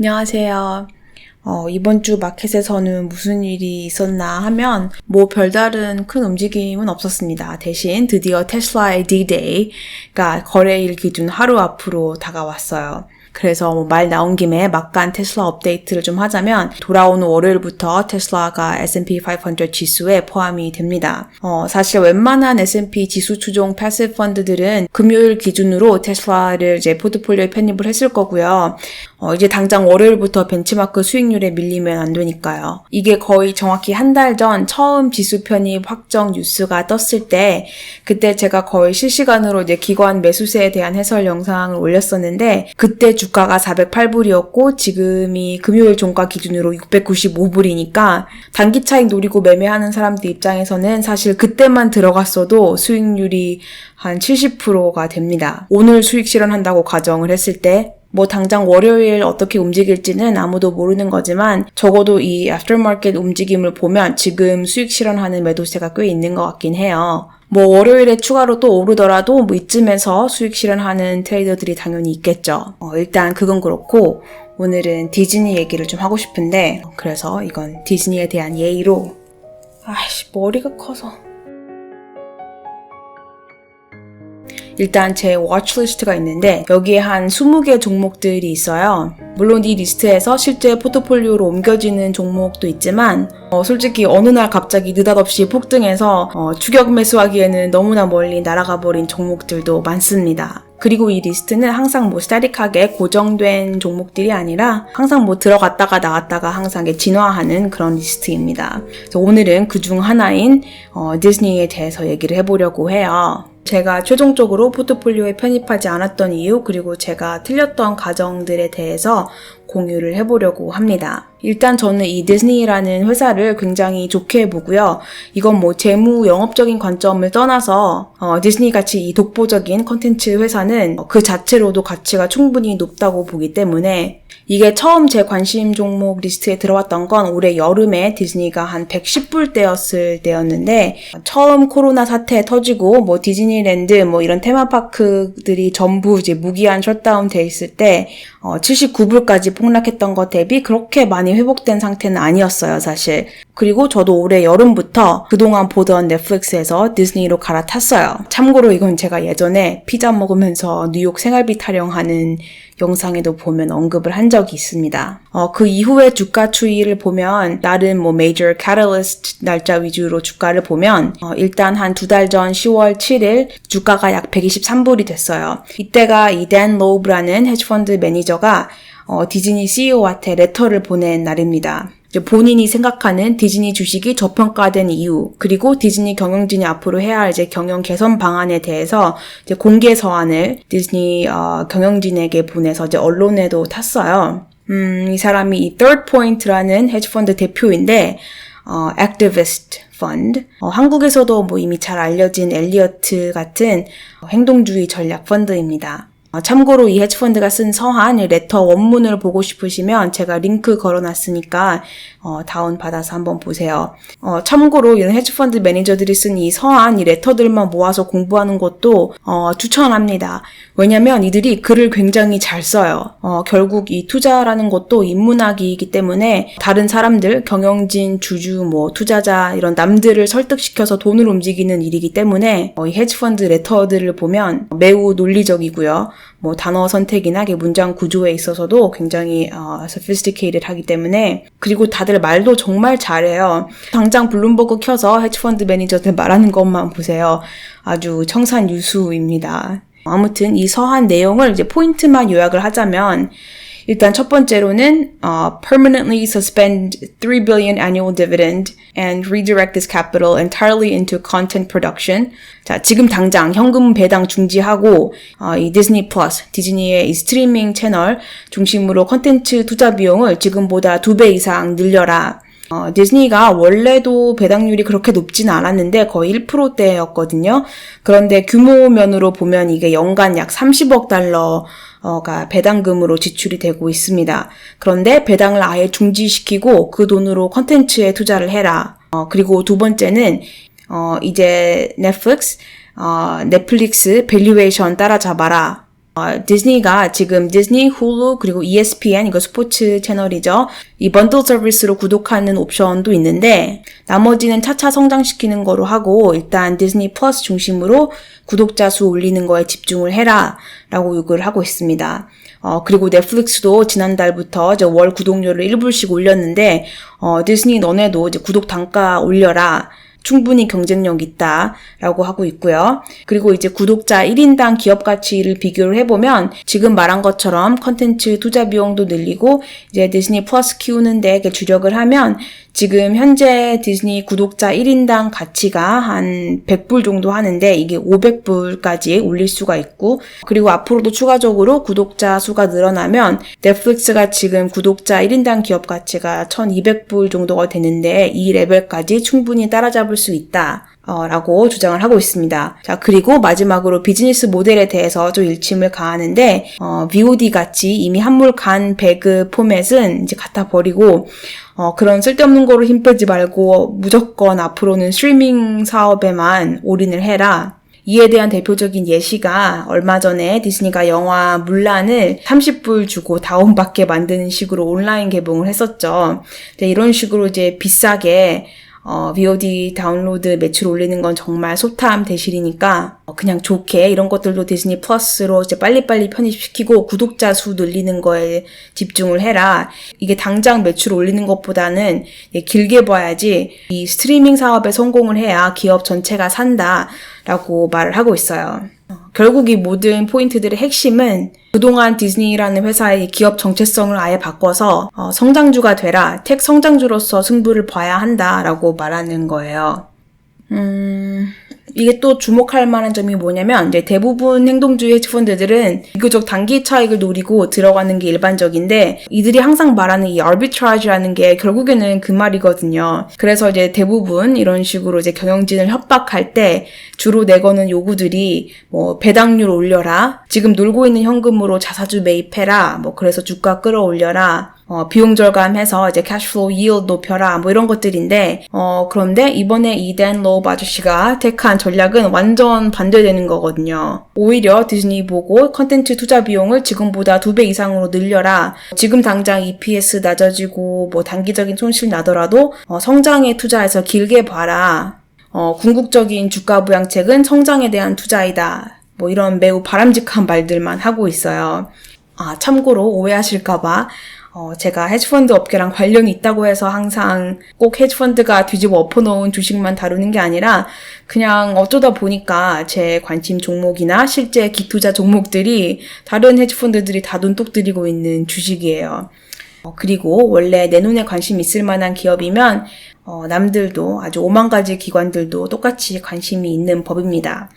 안녕하세요. 어, 이번 주 마켓에서는 무슨 일이 있었나 하면 뭐 별다른 큰 움직임은 없었습니다. 대신 드디어 테슬라의 D-Day가 거래일 기준 하루 앞으로 다가왔어요. 그래서 뭐 말 나온 김에 막간 테슬라 업데이트를 좀 하자면 돌아오는 월요일부터 테슬라가 S&P 500 지수에 포함이 됩니다. 어, 사실 웬만한 S&P 지수 추종 패시브 펀드들은 금요일 기준으로 테슬라를 이제 포트폴리오에 편입을 했을 거고요. 어, 이제 당장 월요일부터 벤치마크 수익률에 밀리면 안 되니까요. 이게 거의 정확히 한 달 전 처음 지수 편입 확정 뉴스가 떴을 때 그때 제가 거의 실시간으로 이제 기관 매수세에 대한 해설 영상을 올렸었는데 그때 주가가 408불이었고 지금이 금요일 종가 기준으로 695불이니까 단기 차익 노리고 매매하는 사람들 입장에서는 사실 그때만 들어갔어도 수익률이 한 70%가 됩니다. 오늘 수익 실현한다고 가정을 했을 때 뭐 당장 월요일 어떻게 움직일지는 아무도 모르는 거지만 적어도 이 애프터마켓 움직임을 보면 지금 수익 실현하는 매도세가 꽤 있는 것 같긴 해요. 뭐 월요일에 추가로 또 오르더라도 뭐 이쯤에서 수익 실현하는 트레이더들이 당연히 있겠죠. 어, 일단 그건 그렇고 오늘은 디즈니 얘기를 좀 하고 싶은데 그래서 이건 디즈니에 대한 예의로 아이씨 머리가 커서 일단 제 워치리스트가 있는데 여기에 한 20개 종목들이 있어요. 물론 이 리스트에서 실제 포트폴리오로 옮겨지는 종목도 있지만 어, 솔직히 어느 날 갑자기 느닷없이 폭등해서 어, 추격 매수하기에는 너무나 멀리 날아가 버린 종목들도 많습니다. 그리고 이 리스트는 항상 뭐 스타틱하게 고정된 종목들이 아니라 항상 뭐 들어갔다가 나왔다가 항상 진화하는 그런 리스트입니다. 오늘은 그 중 하나인 어, 디즈니에 대해서 얘기를 해보려고 해요. 제가 최종적으로 포트폴리오에 편입하지 않았던 이유, 그리고 제가 틀렸던 가정들에 대해서 공유를 해보려고 합니다. 일단 저는 이 디즈니라는 회사를 굉장히 좋게 보고요. 이건 뭐 재무 영업적인 관점을 떠나서 어, 디즈니 같이 이 독보적인 컨텐츠 회사는 그 자체로도 가치가 충분히 높다고 보기 때문에 이게 처음 제 관심 종목 리스트에 들어왔던 건 올해 여름에 디즈니가 한 110불 대였을 때였는데 처음 코로나 사태 터지고 뭐 디즈니랜드 뭐 이런 테마파크들이 전부 이제 무기한 셧다운 돼 있을 때 어, 79불까지 폭락했던 것 대비 그렇게 많이 회복된 상태는 아니었어요, 사실. 그리고 저도 올해 여름부터 그동안 보던 넷플릭스에서 디즈니로 갈아탔어요. 참고로 이건 제가 예전에 피자 먹으면서 뉴욕 생활비 타령하는 영상에도 보면 언급을 한 적이 있습니다. 어, 그 이후에 주가 추이를 보면 나름 뭐 메이저 캐탈리스트 날짜 위주로 주가를 보면 어, 일단 한 두 달 전 10월 7일 주가가 약 123불이 됐어요. 이때가 이댄 로브라는 헤지펀드 매니저가 어, 디즈니 CEO한테 레터를 보낸 날입니다. 본인이 생각하는 디즈니 주식이 저평가된 이유, 그리고 디즈니 경영진이 앞으로 해야 할 이제 경영 개선 방안에 대해서 이제 공개 서한을 디즈니 어, 경영진에게 보내서 이제 언론에도 탔어요. 음, 이 사람이 이 Third Point라는 헤지펀드 대표인데, 어, Activist Fund. 어, 한국에서도 뭐 이미 잘 알려진 엘리어트 같은 행동주의 전략 펀드입니다. 어, 참고로 이 헤지펀드가 쓴 서한, 이 레터 원문을 보고 싶으시면 제가 링크 걸어놨으니까 어, 다운받아서 한번 보세요. 어, 참고로 이런 헤지펀드 매니저들이 쓴 이 서한, 이 레터들만 모아서 공부하는 것도 어, 추천합니다. 왜냐면 이들이 글을 굉장히 잘 써요. 어, 결국 이 투자라는 것도 인문학이기 때문에 다른 사람들, 경영진, 주주, 뭐 투자자 이런 남들을 설득시켜서 돈을 움직이는 일이기 때문에 어, 이 헤지펀드 레터들을 보면 매우 논리적이고요. 뭐 단어 선택이나 문장 구조에 있어서도 굉장히 어, sophisticated 하기 때문에 그리고 다들 말도 정말 잘해요. 당장 블룸버그 켜서 헤지펀드 매니저들 말하는 것만 보세요. 아주 청산 유수입니다. 아무튼 이 서한 내용을 이제 포인트만 요약을 하자면 일단 첫 번째로는 uh, permanently suspend 3 billion annual dividend and redirect this capital entirely into content production. 자, 지금 당장 현금 배당 중지하고 어, 이 디즈니 플러스, 디즈니의 이 스트리밍 채널 중심으로 컨텐츠 투자 비용을 지금보다 두배 이상 늘려라. 어, 디즈니가 원래도 배당률이 그렇게 높지는 않았는데 거의 1%대였거든요. 그런데 규모면으로 보면 이게 연간 약 30억 달러 가 배당금으로 지출이 되고 있습니다. 그런데 배당을 아예 중지시키고 그 돈으로 컨텐츠에 투자를 해라. 어, 그리고 두 번째는 어, 이제 넷플릭스, 어, 넷플릭스 밸류에이션 따라잡아라. 어, 디즈니가 지금 디즈니, 훌루, 그리고 ESPN, 이거 스포츠 채널이죠. 이 번들 서비스로 구독하는 옵션도 있는데, 나머지는 차차 성장시키는 거로 하고, 일단 디즈니 플러스 중심으로 구독자 수 올리는 거에 집중을 해라. 라고 요구를 하고 있습니다. 어, 그리고 넷플릭스도 지난달부터 이제 월 구독료를 1불씩 올렸는데, 어, 디즈니 너네도 이제 구독 단가 올려라. 충분히 경쟁력 있다라고 하고 있고요. 그리고 이제 구독자 1인당 기업 가치를 비교를 해보면 지금 말한 것처럼 컨텐츠 투자 비용도 늘리고 이제 디즈니 플러스 키우는데 주력을 하면 지금 현재 디즈니 구독자 1인당 가치가 한 100불 정도 하는데 이게 500불까지 올릴 수가 있고 그리고 앞으로도 추가적으로 구독자 수가 늘어나면 넷플릭스가 지금 구독자 1인당 기업 가치가 1200불 정도가 되는데 이 레벨까지 충분히 따라잡을 수 있다. 어, 라고 주장을 하고 있습니다. 자, 그리고 마지막으로 비즈니스 모델에 대해서 좀 일침을 가하는데, 어, VOD 같이 이미 한물 간 배그 포맷은 이제 갖다 버리고, 어, 그런 쓸데없는 거로 힘 빼지 말고 무조건 앞으로는 스트리밍 사업에만 올인을 해라. 이에 대한 대표적인 예시가 얼마 전에 디즈니가 영화 물란을 30불 주고 다운받게 만드는 식으로 온라인 개봉을 했었죠. 이런 식으로 이제 비싸게 어, VOD 다운로드 매출 올리는 건 정말 소탐 대실이니까 어, 그냥 좋게 이런 것들도 디즈니 플러스로 이제 빨리빨리 편입시키고 구독자 수 늘리는 거에 집중을 해라. 이게 당장 매출 올리는 것보다는 길게 봐야지 이 스트리밍 사업에 성공을 해야 기업 전체가 산다. 라고 말을 하고 있어요. 결국 이 모든 포인트들의 핵심은 그동안 디즈니라는 회사의 기업 정체성을 아예 바꿔서 어, 성장주가 되라, 텍 성장주로서 승부를 봐야 한다라고 말하는 거예요. 음, 이게 또 주목할 만한 점이 뭐냐면 이제 대부분 행동주의 헤지펀드들은 비교적 단기 차익을 노리고 들어가는 게 일반적인데 이들이 항상 말하는 이 arbitrage라는 게 결국에는 그 말이거든요. 그래서 이제 대부분 이런 식으로 이제 경영진을 협박할 때 주로 내거는 요구들이 뭐 배당률 올려라, 지금 놀고 있는 현금으로 자사주 매입해라, 뭐 그래서 주가 끌어올려라, 어, 비용 절감해서 이제 캐시플로우 yield 높여라 뭐 이런 것들인데 어, 그런데 이번에 이댄 로브 아저씨가 택한 전략은 완전 반대되는 거거든요. 오히려 디즈니 보고 컨텐츠 투자 비용을 지금보다 두 배 이상으로 늘려라. 지금 당장 EPS 낮아지고 뭐 단기적인 손실 나더라도 어, 성장에 투자해서 길게 봐라. 어, 궁극적인 주가 부양책은 성장에 대한 투자이다. 뭐 이런 매우 바람직한 말들만 하고 있어요. 아, 참고로 오해하실까봐 어, 제가 헤지펀드 업계랑 관련이 있다고 해서 항상 꼭 헤지펀드가 뒤집어 엎어놓은 주식만 다루는 게 아니라 그냥 어쩌다 보니까 제 관심 종목이나 실제 기투자 종목들이 다른 헤지펀드들이 다 눈독 들이고 있는 주식이에요. 어, 그리고 원래 내 눈에 관심 있을 만한 기업이면 어, 남들도 아주 오만 가지 기관들도 똑같이 관심이 있는 법입니다.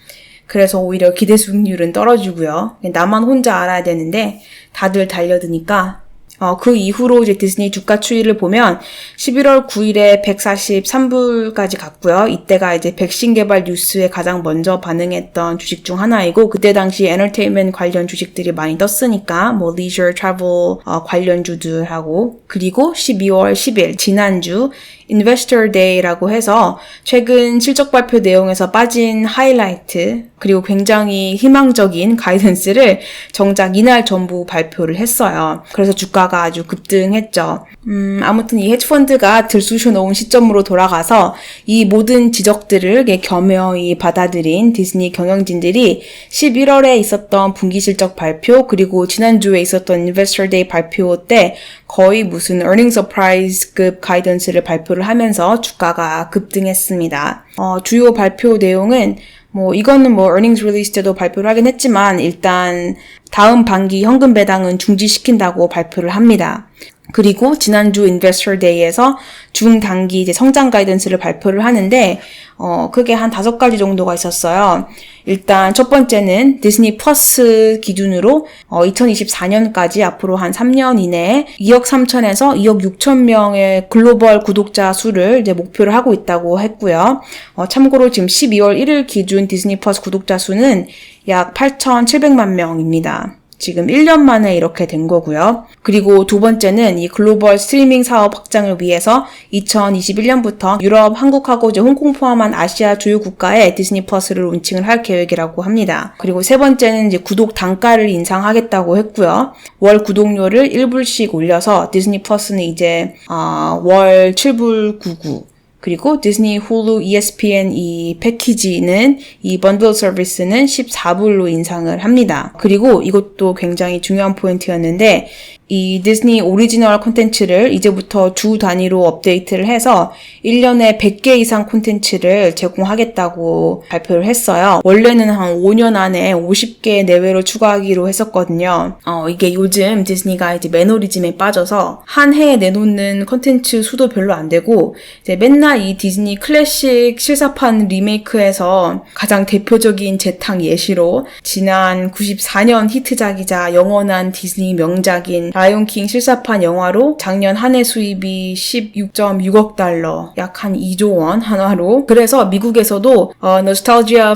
그래서 오히려 기대 수익률은 떨어지고요. 나만 혼자 알아야 되는데 다들 달려드니까 어, 그 이후로 이제 디즈니 주가 추이를 보면 11월 9일에 143불까지 갔고요. 이때가 이제 백신 개발 뉴스에 가장 먼저 반응했던 주식 중 하나이고 그때 당시 에너테인먼트 관련 주식들이 많이 떴으니까 뭐 리저 트래블 어, 관련 주들하고 그리고 12월 10일 지난주 Investor Day라고 해서 최근 실적 발표 내용에서 빠진 하이라이트 그리고 굉장히 희망적인 가이던스를 정작 이날 전부 발표를 했어요. 그래서 주가가 아주 급등했죠. 음, 아무튼 이 헤지펀드가 들쑤셔 놓은 시점으로 돌아가서 이 모든 지적들을 겸허히 받아들인 디즈니 경영진들이 11월에 있었던 분기 실적 발표 그리고 지난주에 있었던 Investor Day 발표 때 거의 무슨 earning surprise급 가이던스를 발표를 하면서 주가가 급등했습니다. 어, 주요 발표 내용은 뭐 이거는 뭐 earnings release 때도 발표를 하긴 했지만 일단 다음 반기 현금 배당은 중지시킨다고 발표를 합니다. 그리고 지난주 인베스터 데이에서 중단기 이제 성장 가이던스를 발표를 하는데 어 크게 한 다섯 가지 정도가 있었어요. 일단 첫 번째는 디즈니 플러스 기준으로 어 2024년까지 앞으로 한 3년 이내에 2억 3천에서 2억 6천 명의 글로벌 구독자 수를 이제 목표를 하고 있다고 했고요. 어 참고로 지금 12월 1일 기준 디즈니 플러스 구독자 수는 약 8,700만 명입니다. 지금 1년 만에 이렇게 된 거고요. 그리고 두 번째는 이 글로벌 스트리밍 사업 확장을 위해서 2021년부터 유럽, 한국하고 이제 홍콩 포함한 아시아 주요 국가에 디즈니 플러스를 론칭을 할 계획이라고 합니다. 그리고 세 번째는 이제 구독 단가를 인상하겠다고 했고요. 월 구독료를 1불씩 올려서 디즈니 플러스는 이제 어, 월 7불 99 그리고 디즈니, 홀루, ESPN 이 패키지는 이 번들 서비스는 14불로 인상을 합니다. 그리고 이것도 굉장히 중요한 포인트였는데 이 디즈니 오리지널 콘텐츠를 이제부터 주 단위로 업데이트를 해서 1년에 100개 이상 콘텐츠를 제공하겠다고 발표를 했어요. 원래는 한 5년 안에 50개 내외로 추가하기로 했었거든요. 어, 이게 요즘 디즈니가 이제 매너리즘에 빠져서 한 해에 내놓는 콘텐츠 수도 별로 안 되고 이제 맨날 이 디즈니 클래식 실사판 리메이크에서 가장 대표적인 재탕 예시로 지난 94년 히트작이자 영원한 디즈니 명작인 라이온킹 실사판 영화로 작년 한 해 수입이 16.6억 달러, 약 한 2조 원 한화로. 그래서 미국에서도 어,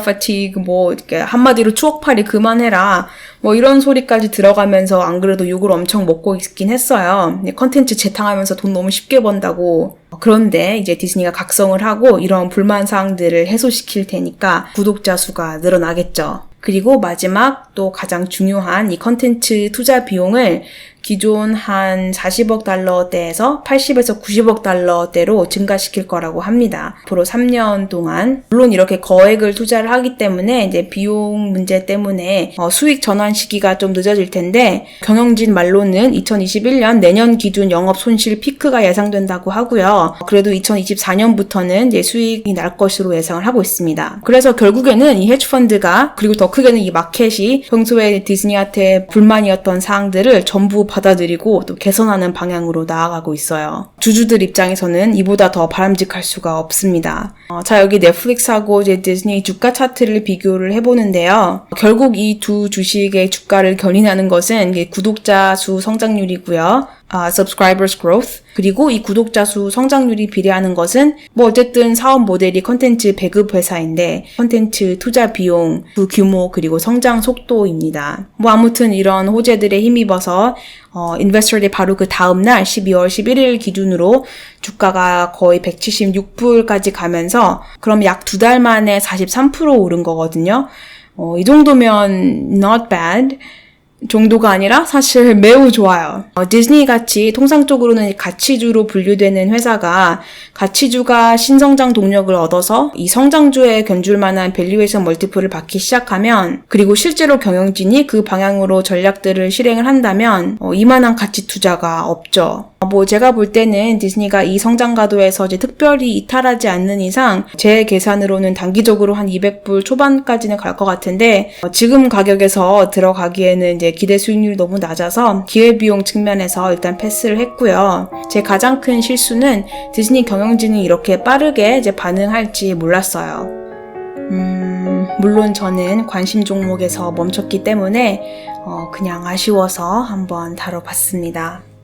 파티그 뭐 이렇게 한마디로 추억팔이 그만해라. 뭐 이런 소리까지 들어가면서 안 그래도 욕을 엄청 먹고 있긴 했어요. 컨텐츠 재탕하면서 돈 너무 쉽게 번다고. 그런데 이제 디즈니가 각성을 하고 이런 불만 사항들을 해소시킬 테니까 구독자 수가 늘어나겠죠. 그리고 마지막 또 가장 중요한 이 컨텐츠 투자 비용을 기존 한 40억 달러대에서 80에서 90억 달러대로 증가시킬 거라고 합니다. 앞으로 3년 동안 물론 이렇게 거액을 투자를 하기 때문에 이제 비용 문제 때문에 어, 수익 전환 시기가 좀 늦어질 텐데 경영진 말로는 2021년 내년 기준 영업 손실 피크가 예상된다고 하고요. 그래도 2024년부터는 이제 수익이 날 것으로 예상을 하고 있습니다. 그래서 결국에는 이 헤지 펀드가 그리고 더 크게는 이 마켓이 평소에 디즈니한테 불만이었던 사항들을 전부 받아들이고 또 개선하는 방향으로 나아가고 있어요. 주주들 입장에서는 이보다 더 바람직할 수가 없습니다. 어, 자, 여기 넷플릭스하고 이제 디즈니 주가 차트를 비교를 해보는데요. 결국 이 두 주식의 주가를 견인하는 것은 구독자 수 성장률이고요. 아, subscribers growth 그리고 이 구독자 수 성장률이 비례하는 것은 뭐 어쨌든 사업 모델이 컨텐츠 배급 회사인데 컨텐츠 투자 비용, 그 규모 그리고 성장 속도입니다. 뭐 아무튼 이런 호재들에 힘입어서 어, 인베스터들이 바로 그 다음 날 12월 11일 기준으로 주가가 거의 176불까지 가면서 그럼 약 두 달 만에 43% 오른 거거든요. 어, 이 정도면 not bad. 정도가 아니라 사실 매우 좋아요. 어, 디즈니 같이 통상적으로는 가치주로 분류되는 회사가 가치주가 신성장 동력을 얻어서 이 성장주에 견줄 만한 밸류에이션 멀티플을 받기 시작하면 그리고 실제로 경영진이 그 방향으로 전략들을 실행을 한다면 어, 이만한 가치 투자가 없죠. 어, 뭐 제가 볼 때는 디즈니가 이 성장 가도에서 이제 특별히 이탈하지 않는 이상 제 계산으로는 단기적으로 한 200불 초반까지는 갈 것 같은데 어, 지금 가격에서 들어가기에는 이제 기대 수익률이 너무 낮아서 기회비용 측면에서 일단 패스를 했고요. 제 가장 큰 실수는 디즈니 경영진이 이렇게 빠르게 이제 반응할지 몰랐어요. 음, 물론 저는 관심 종목에서 멈췄기 때문에 어, 그냥 아쉬워서 한번 다뤄봤습니다.